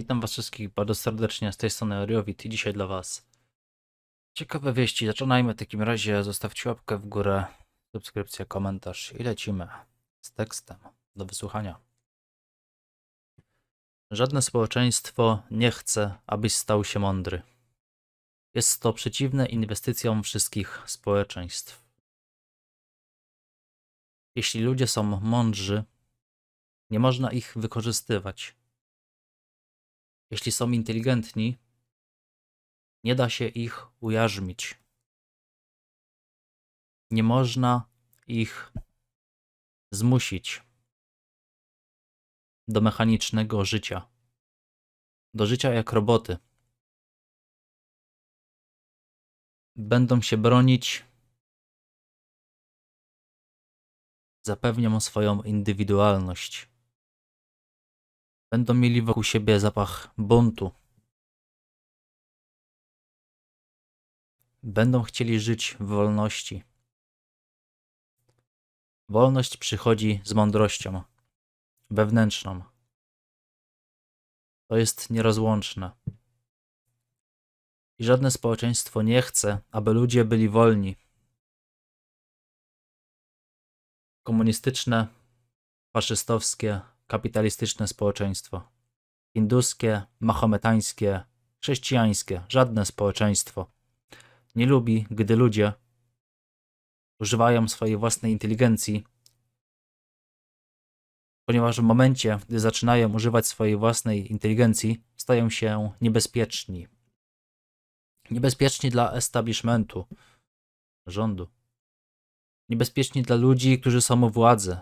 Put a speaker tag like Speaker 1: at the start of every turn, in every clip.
Speaker 1: Witam was wszystkich bardzo serdecznie, z tej strony Ariowit i dzisiaj dla was ciekawe wieści. Zaczynajmy w takim razie, zostawcie łapkę w górę, subskrypcję, komentarz i lecimy z tekstem do wysłuchania. Żadne społeczeństwo nie chce, abyś stał się mądry. Jest to przeciwne inwestycjom wszystkich społeczeństw. Jeśli ludzie są mądrzy, nie można ich wykorzystywać. Jeśli są inteligentni, nie da się ich ujarzmić. Nie można ich zmusić do mechanicznego życia, do życia jak roboty. Będą się bronić, zapewnią swoją indywidualność. Będą mieli wokół siebie zapach buntu. Będą chcieli żyć w wolności. Wolność przychodzi z mądrością wewnętrzną. To jest nierozłączne. I żadne społeczeństwo nie chce, aby ludzie byli wolni. Komunistyczne, faszystowskie, kapitalistyczne społeczeństwo. Hinduskie, mahometańskie, chrześcijańskie, żadne społeczeństwo nie lubi, gdy ludzie używają swojej własnej inteligencji, ponieważ w momencie, gdy zaczynają używać swojej własnej inteligencji, stają się niebezpieczni. Niebezpieczni dla establishmentu, rządu. Niebezpieczni dla ludzi, którzy są u władzy,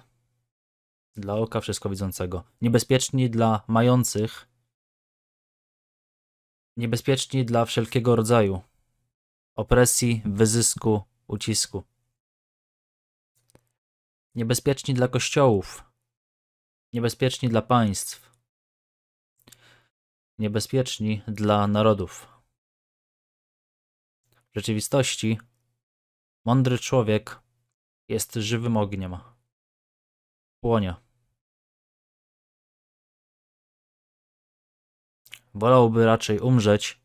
Speaker 1: dla oka wszystko widzącego. Niebezpieczni dla mających. Niebezpieczni dla wszelkiego rodzaju opresji, wyzysku, ucisku. Niebezpieczni dla kościołów. Niebezpieczni dla państw. Niebezpieczni dla narodów. W rzeczywistości mądry człowiek jest żywym ogniem. Płonie. Wolałby raczej umrzeć,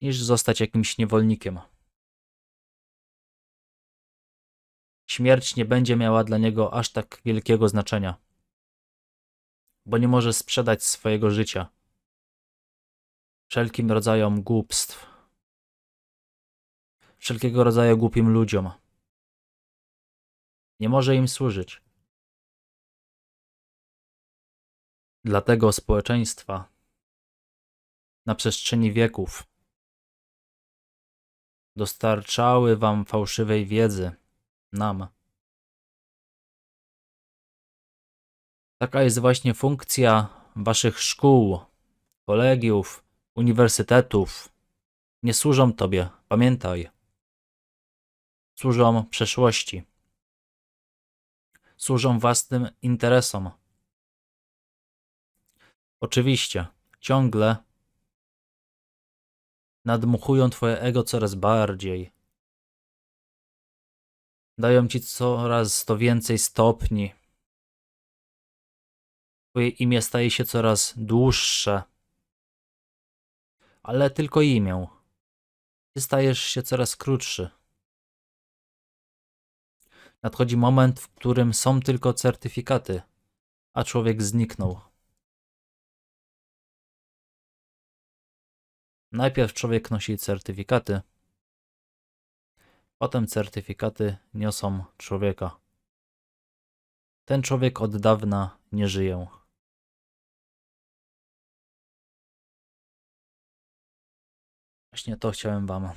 Speaker 1: niż zostać jakimś niewolnikiem. Śmierć nie będzie miała dla niego aż tak wielkiego znaczenia, bo nie może sprzedać swojego życia wszelkim rodzajom głupstw, wszelkiego rodzaju głupim ludziom. Nie może im służyć. Dlatego społeczeństwa na przestrzeni wieków dostarczały wam fałszywej wiedzy, nam. Taka jest właśnie funkcja waszych szkół, kolegiów, uniwersytetów. Nie służą tobie, pamiętaj. Służą przeszłości. Służą własnym interesom. Oczywiście, ciągle nadmuchują twoje ego coraz bardziej. Dają ci coraz to więcej stopni. Twoje imię staje się coraz dłuższe. Ale tylko imię. Ty stajesz się coraz krótszy. Nadchodzi moment, w którym są tylko certyfikaty, a człowiek zniknął. Najpierw człowiek nosi certyfikaty, potem certyfikaty niosą człowieka. Ten człowiek od dawna nie żyje. Właśnie to chciałem Wam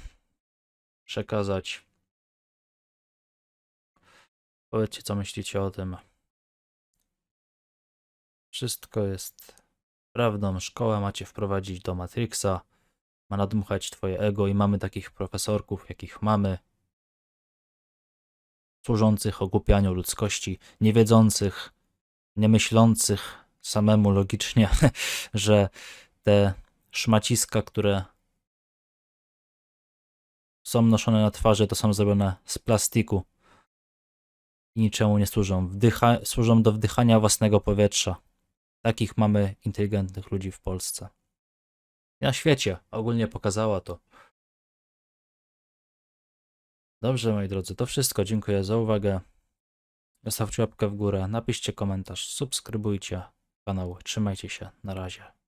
Speaker 1: przekazać. Powiedzcie, co myślicie o tym. Wszystko jest prawdą. Szkołę macie wprowadzić do Matrixa ma nadmuchać twoje ego i mamy takich profesorków, jakich mamy, służących ogłupianiu ludzkości, niewiedzących, niemyślących samemu logicznie, że te szmaciska, które są noszone na twarzy, to są zrobione z plastiku i niczemu nie służą. Wdycha, służą do wdychania własnego powietrza. Takich mamy inteligentnych ludzi w Polsce. Na świecie ogólnie pokazała to. Dobrze, moi drodzy, to wszystko. Dziękuję za uwagę. Zostawcie łapkę w górę, napiszcie komentarz, subskrybujcie kanał. Trzymajcie się. Na razie.